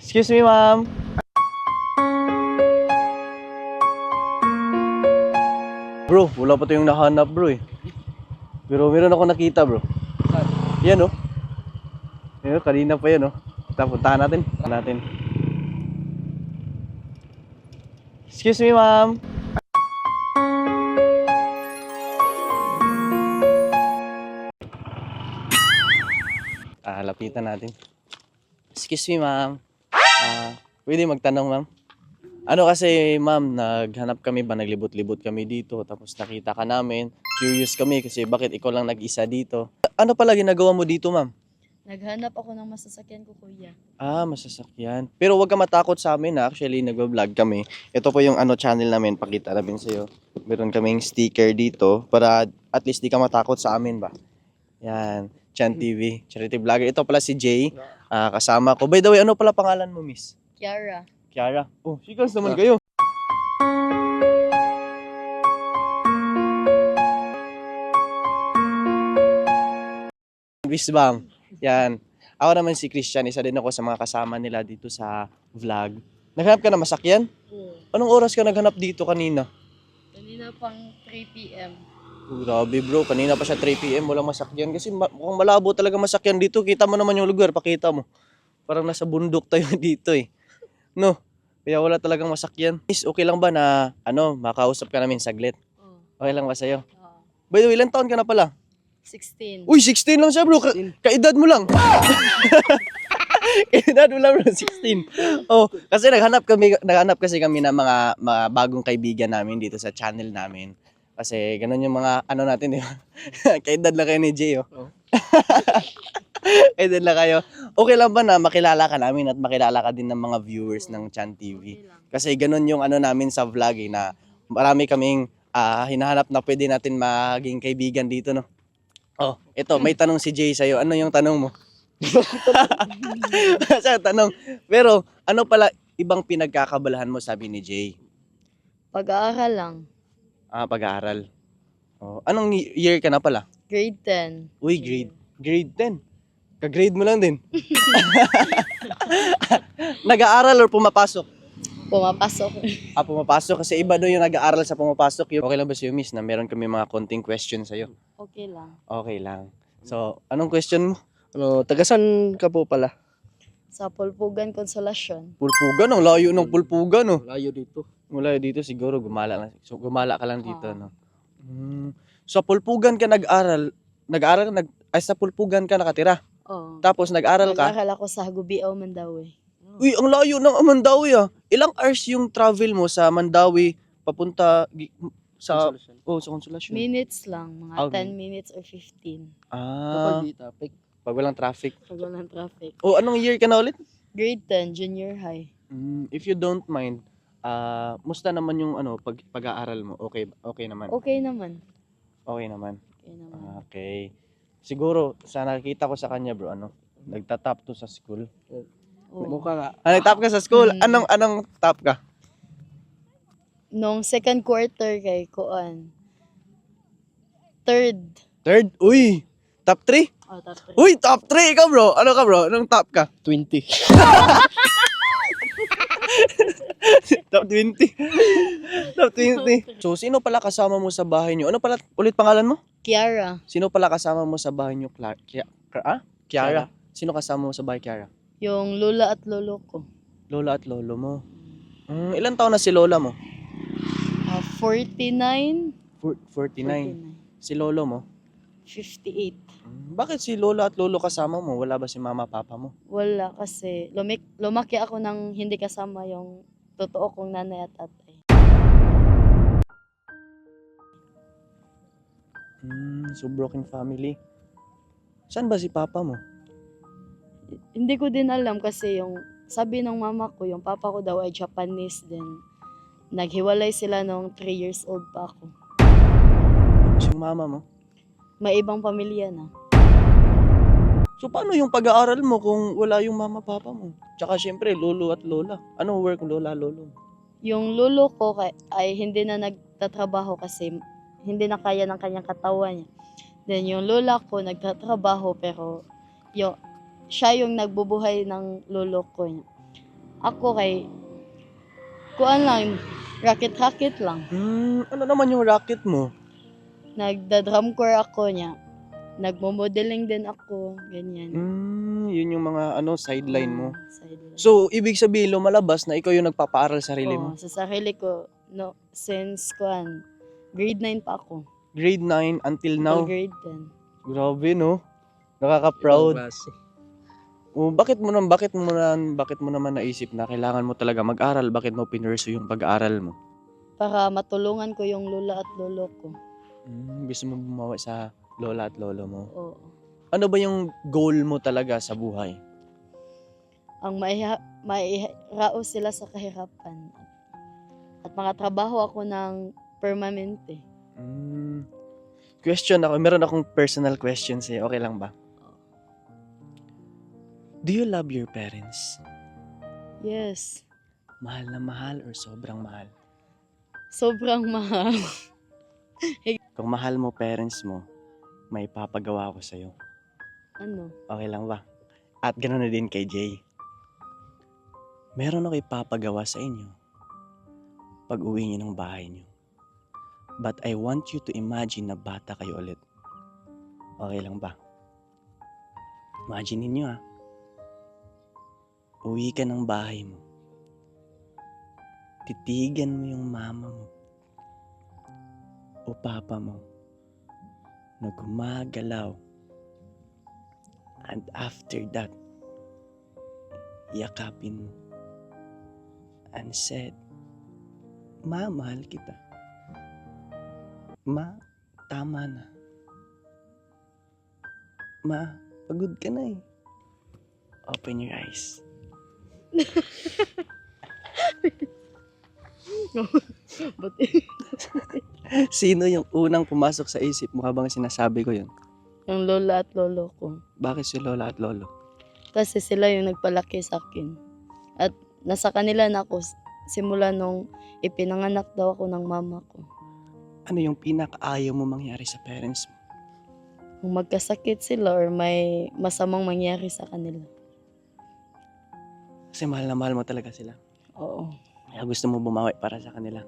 Excuse me, ma'am. Bro, wala pa tayong nahanap, bro eh. Pero meron ako nakita, bro. Yan, oh. Yan, oh, kanina pa yan, oh. Tapuntahan natin. natin. Excuse me, ma'am. Ah, lapitan natin. Excuse me, ma'am. Ah, pwede magtanong, ma'am? Ano kasi, ma'am, naghanap kami ba, naglibot-libot kami dito, tapos nakita ka namin. Curious kami kasi bakit ikaw lang nag-isa dito. Ano pala ginagawa mo dito, ma'am? Naghanap ako ng masasakyan ko, kuya. Ah, masasakyan. Pero wag ka matakot sa amin ha. Actually, nagvo-vlog kami. Ito po yung ano channel namin. Pakita namin sa'yo. Meron kaming sticker dito para at least di ka matakot sa amin ba. Yan. Chan TV. Charity Vlogger. Ito pala si Jay. Ah, kasama ko. By the way, ano pala pangalan mo, miss? Kiara. Kiara. Oh, sikas naman kayo. Miss Bam. Yan. Ako naman si Christian, isa din ako sa mga kasama nila dito sa vlog. Naghanap ka na masakyan? Oo. Anong oras ka naghanap dito kanina? Kanina pang 3 p.m. Oh, Grabe bro, kanina pa siya 3pm, walang masakyan. Kasi mukhang malabo talaga masakyan dito. Kita mo naman yung lugar, pakita mo. Parang nasa bundok tayo dito eh. No? Kaya wala talagang masakyan. Miss, okay lang ba na ano, makausap ka namin saglit? Oo. Okay lang ba sa'yo? Oo. By the way, ilang taon ka na pala? 16. Uy, 16 lang siya bro. Ka- kaedad mo lang. kaedad mo lang bro, 16. Oh, kasi naghanap kami, naghanap kasi kami ng mga, mga bagong kaibigan namin dito sa channel namin. Kasi ganun yung mga ano natin, di ba? kaedad lang kayo ni Jay, oh. kaedad lang kayo. Okay lang ba na makilala ka namin at makilala ka din ng mga viewers ng Chan TV? Okay. Kasi ganun yung ano namin sa vlog eh, na marami kaming ah, hinahanap na pwede natin maging kaibigan dito, no? Oh, ito, may tanong si Jay sa'yo. Ano yung tanong mo? Sa tanong. Pero, ano pala ibang pinagkakabalahan mo, sabi ni Jay? Pag-aaral lang. Ah, pag-aaral. Oh, anong year ka na pala? Grade 10. Uy, grade, grade 10. Ka-grade mo lang din. Nag-aaral or pumapasok? Pumapasok. Ah, pumapasok kasi iba doon yung nag-aaral sa pumapasok. Yung- Okay lang ba sa'yo, miss, na meron kami mga konting question sa'yo? Okay lang. Okay lang. So, anong question mo? Ano, tagasan ka po pala? Sa Pulpugan Konsolasyon. Pulpugan, ang layo ng pulpugan, no? Layo dito. Mula dito siguro gumala lang. So, gumala ka lang dito, Ah. no? Mm. Sa pulpugan ka nag-aral, nag-aral, nag, ay sa pulpugan ka nakatira. Oo. Tapos nag-aral ka. Nag-aaral ako sa Gubiao, Mandawi. Uy, ang layo ng Mandawi ah. Ilang hours yung travel mo sa Mandawi papunta gi- sa oh, sa Konsolasyon? Minutes lang. Mga Ah, 10 minutes or 15. Ah, Kapag di topic. pag walang traffic. Pag walang traffic. Oh, anong year ka na ulit? Grade 10, junior high. Mm, if you don't mind, ah, musta naman yung ano pag pag-aaral mo? Okay, okay naman. Okay naman. Okay naman. Okay naman. Okay. Siguro sa nakikita ko sa kanya, bro, ano, nagta-top to sa school. Oo. Mukha nga. Ah, nag-top ka sa school? Mm. Anong anong top ka? Nung second quarter kay Kuan. Third. Third? Uy, top 3? Oh, top three. Uy, top 3 ikaw, bro. Ano ka, bro? Anong top ka? 20. top 20. top 20. So, sino pala kasama mo sa bahay niyo? Ano pala ulit pangalan mo? Kiara. Sino pala kasama mo sa bahay niyo? Cla- Kia- Ka- ah? Kiara. Sino kasama mo sa bahay, Kiara? Yung lula at lolo ko. Lola at lolo mo. Mm, ilan taon na si lola mo? Ah, 49. Four- 49. Si lolo mo? 58. Mm, Bakit si lola at lolo kasama mo? Wala ba si mama papa mo? Wala kasi lumik, lumaki ako nang hindi kasama yung totoo kong nanay at tatay. Mm, so broken family. Saan ba si papa mo? Hindi ko din alam kasi yung sabi ng mama ko, yung papa ko daw ay Japanese din. Naghiwalay sila nung 3 years old pa ako. Tapos yung mama mo? May ibang pamilya na. So paano yung pag-aaral mo kung wala yung mama papa mo? Tsaka syempre lolo at lola. Ano work lola lolo? Yung lolo ko kay- ay hindi na nagtatrabaho kasi hindi na kaya ng kanyang katawan niya. Then yung lola ko nagtatrabaho pero yung, siya yung nagbubuhay ng lolo ko niya. Ako kay, kuan lang, racket-racket lang. Hmm, ano naman yung racket mo? Nagda-drum corps ako niya. Nagmo-modeling din ako, ganyan. Hmm, yun yung mga ano sideline mo. Sideline. So, ibig sabihin lumalabas na ikaw yung nagpapaaral sa sarili mo. Oo, sa sarili ko, no, since kuan, grade 9 pa ako. Grade 9 until now. Now, grade 10. Grabe, no? Nakaka-proud. Oh, bakit mo naman bakit mo naman bakit mo naman naisip na kailangan mo talaga mag-aral? Bakit mo pinursu yung pag-aaral mo? Para matulungan ko yung lola at lolo ko. Hmm, gusto mo bumawi sa lola at lolo mo. Oo. Ano ba yung goal mo talaga sa buhay? Ang maiha, mairaos sila sa kahirapan. At makatrabaho ako ng permanente. Hmm. Question ako, meron akong personal question sa'yo. Okay lang ba? Do you love your parents? Yes. Mahal na mahal or sobrang mahal? Sobrang mahal. Kung mahal mo parents mo, may papagawa ko sa'yo. ano? Okay lang ba? At ganoon na din kay Jay. Meron ako ipapagawa sa inyo pag uwi niyo ng bahay niyo. But I want you to imagine na bata kayo ulit. Okay lang ba? Imagine ninyo ah. Uwi ka ng bahay mo. Titigan mo yung mama mo o papa mo na gumagalaw And after that, yakapin. And said, Ma, mahal kita. Ma, tama na. Ma, pagod ka na eh. Open your eyes. But, Sino yung unang pumasok sa isip mo habang sinasabi ko yun? yung lola at lolo ko. Bakit si Lola at Lolo? Kasi sila yung nagpalaki sa akin. At nasa kanila na ako simula nung ipinanganak daw ako ng mama ko. Ano yung pinakaayaw mo mangyari sa parents mo? Kung magkasakit sila or may masamang mangyari sa kanila. Kasi mahal na mahal mo talaga sila. Oo. Kaya gusto mo bumawi para sa kanila.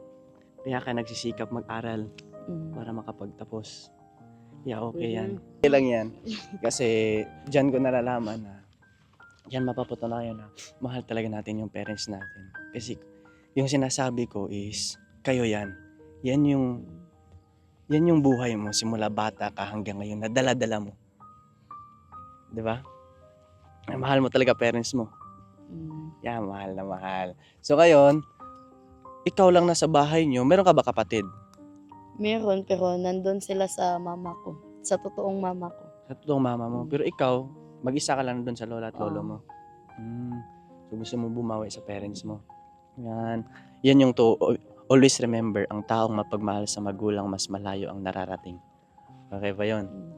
Kaya ka nagsisikap mag-aral Mm. para makapagtapos. Yeah, okay Pwede. yan. Okay lang yan. Kasi dyan ko nalalaman na dyan mapapatunayan na mahal talaga natin yung parents natin. Kasi yung sinasabi ko is, kayo yan. Yan yung, yan yung buhay mo simula bata ka hanggang ngayon na dala-dala mo. 'Di ba? Ay, mahal mo talaga parents mo. Mm. Yeah, mahal na mahal. So ngayon, ikaw lang nasa bahay nyo, meron ka ba kapatid? Meron, pero nandun sila sa mama ko. Sa totoong mama ko. Sa totoong mama mo. Pero ikaw, mag-isa ka lang doon sa lola at lolo Oo. mo. Mm. So gusto mo bumawi sa parents mo. Yan. Yan yung to, always remember, ang taong mapagmahal sa magulang, mas malayo ang nararating. Okay ba yun? Mm.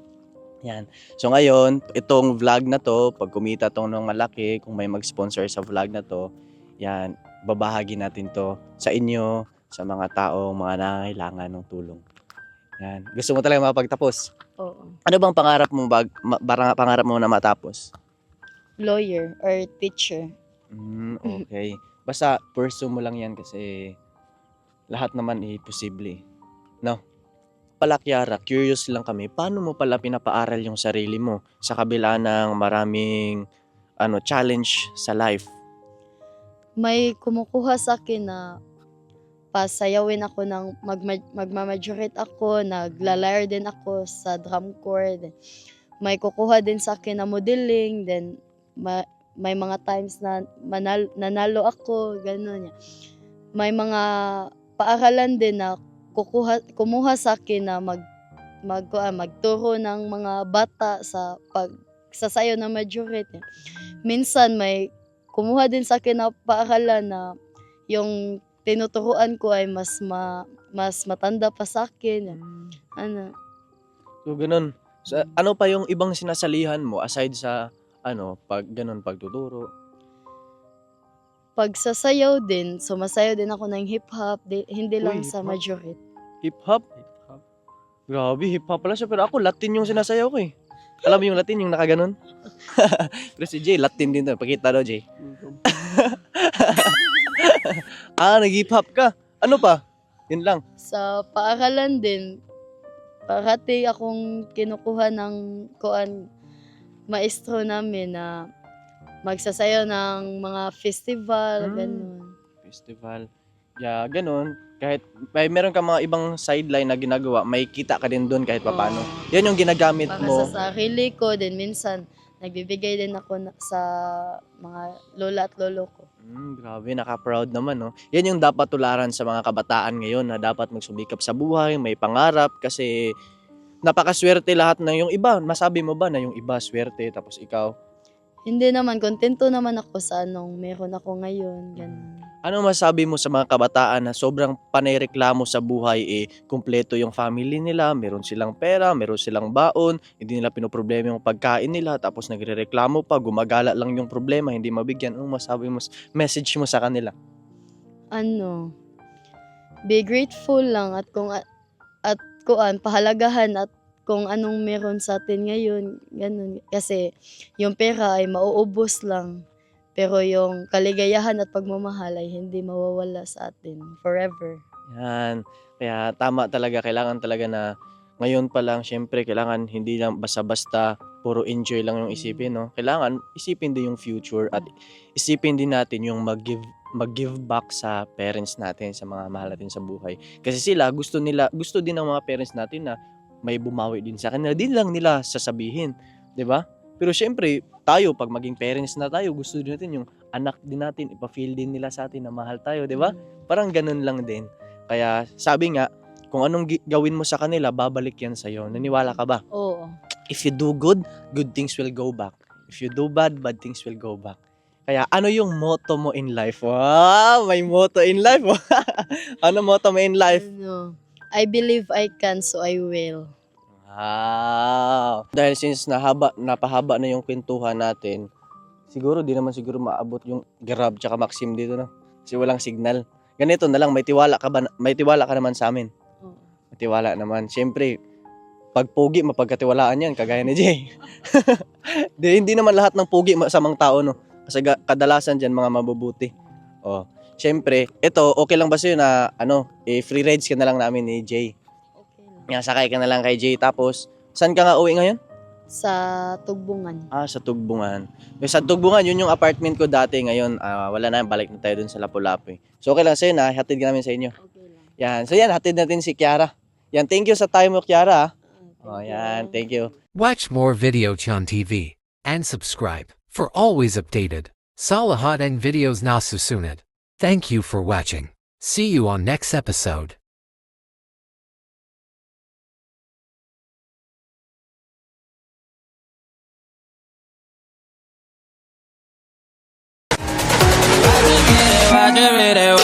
Yan. So ngayon, itong vlog na to, pag kumita tong ng malaki, kung may mag-sponsor sa vlog na to, yan, babahagi natin to sa inyo, sa mga taong mga nangangailangan ng tulong. Yan. Gusto mo talaga mapagtapos? Oo. Ano bang pangarap mo bag, ma, barang- pangarap mo na matapos? Lawyer or teacher. Mm, okay. Basta pursue mo lang yan kasi lahat naman eh posible. No? Pala Kiara, curious lang kami, paano mo pala pinapaaral yung sarili mo sa kabila ng maraming ano challenge sa life? May kumukuha sa akin na pasayawin ako ng mag magmamajorate ako, naglalayar din ako sa drum corps. Then, may kukuha din sa akin na modeling, then ma- may mga times na manal- nanalo ako, gano'n. May mga paaralan din na kukuha, kumuha sa akin na mag, mag, ah, magturo ng mga bata sa pag sasayaw ng majority. Minsan may kumuha din sa akin na paaralan na yung tinuturuan ko ay mas ma, mas matanda pa sa akin. Ano, So ganun. So, ano pa yung ibang sinasalihan mo aside sa ano, pag ganun pagtuturo? pag sasayaw din, sumasayaw din ako ng hip-hop, di- hindi lang Uy, sa hip-hop? majority. Hip hop? Grabe, hip hop pala siya pero ako Latin yung sinasayaw ko eh. Alam mo yung Latin yung nakaganon? pero si Jay Latin din to. Pakita daw Jay. Ah, nag-hip hop ka. Ano pa? Yun lang. Sa paaralan din, parati akong kinukuha ng kuan maestro namin na magsasayaw ng mga festival, Hmm. ganun. Festival. Yeah, ganun. Kahit may meron ka mga ibang sideline na ginagawa, may kita ka din doon kahit papaano. Yan yung ginagamit Para mo. sa sarili ko, din minsan, nagbibigay din ako na- sa mga lola at lolo ko. Mm, grabe, naka-proud naman, no? Yan yung dapat tularan sa mga kabataan ngayon na dapat magsumikap sa buhay, may pangarap kasi napakaswerte lahat na yung iba. Masabi mo ba na yung iba swerte tapos ikaw? Hindi naman, kontento naman ako sa anong meron ako ngayon, ganun. Ano masabi mo sa mga kabataan na sobrang panereklamo sa buhay eh kumpleto yung family nila, meron silang pera, meron silang baon, hindi nila pinoproblema yung pagkain nila tapos nagrereklamo pa, gumagala lang yung problema, hindi mabigyan. Ano masabi mo, message mo sa kanila? Ano, be grateful lang at kung at kuan pahalagahan at kung anong meron sa atin ngayon, ganun. Kasi yung pera ay mauubos lang. Pero yung kaligayahan at pagmamahal ay hindi mawawala sa atin forever. Yan. Kaya tama talaga, kailangan talaga na ngayon pa lang, syempre, kailangan hindi lang basta-basta puro enjoy lang yung isipin, no? Kailangan isipin din yung future at isipin din natin yung mag-give mag-give back sa parents natin, sa mga mahal natin sa buhay. Kasi sila, gusto nila, gusto din ng mga parents natin na may bumawi din sa kanila. Din lang nila sasabihin, 'di ba? Pero syempre, tayo pag maging parents na tayo, gusto din natin yung anak din natin, ipa-feel din nila sa atin na mahal tayo, 'di ba? Parang ganun lang din. Kaya sabi nga, kung anong gawin mo sa kanila, babalik yan sa'yo. Naniwala ka ba? Oo. If you do good, good things will go back. If you do bad, bad things will go back. Kaya ano yung motto mo in life? Wow, may motto in life. ano motto mo in life? Ano, I believe I can, so I will. Wow. Dahil since nahaba, napahaba na yung kwentuhan natin, siguro di naman siguro maabot yung Grab tsaka Maxim dito na. Kasi walang signal. Ganito na lang, may tiwala ka ba, may tiwala ka naman sa amin. May tiwala naman. Siyempre, pag pogi, mapagkatiwalaan yan, kagaya ni Jay. di, hindi naman lahat ng pogi masamang tao, no? Kasi kadalasan dyan, mga mabubuti. Oh. Siyempre, ito, okay lang ba sa'yo na, ano, eh, free rides ka na lang namin ni Jay. Okay lang. Nga, sakay ka na lang kay Jay. Tapos, saan ka nga uwi ngayon? Sa tugbungan. Ah, sa Tugbungan. Yung sa Tugbungan, yun yung apartment ko dati. Ngayon, ah, wala na, balik na tayo dun sa Lapu-Lapu. eh. So, okay lang sa'yo na, hatid ka namin sa inyo. Okay lang. Yan. So, yan, hatid natin si Kiara. Yan, thank you sa time mo, Kiara. ah. Ah, Oh, yan, thank you. Watch more Video Chon TV and subscribe for always updated Salahat and videos na susunod. Thank you for watching. See you on next episode. It,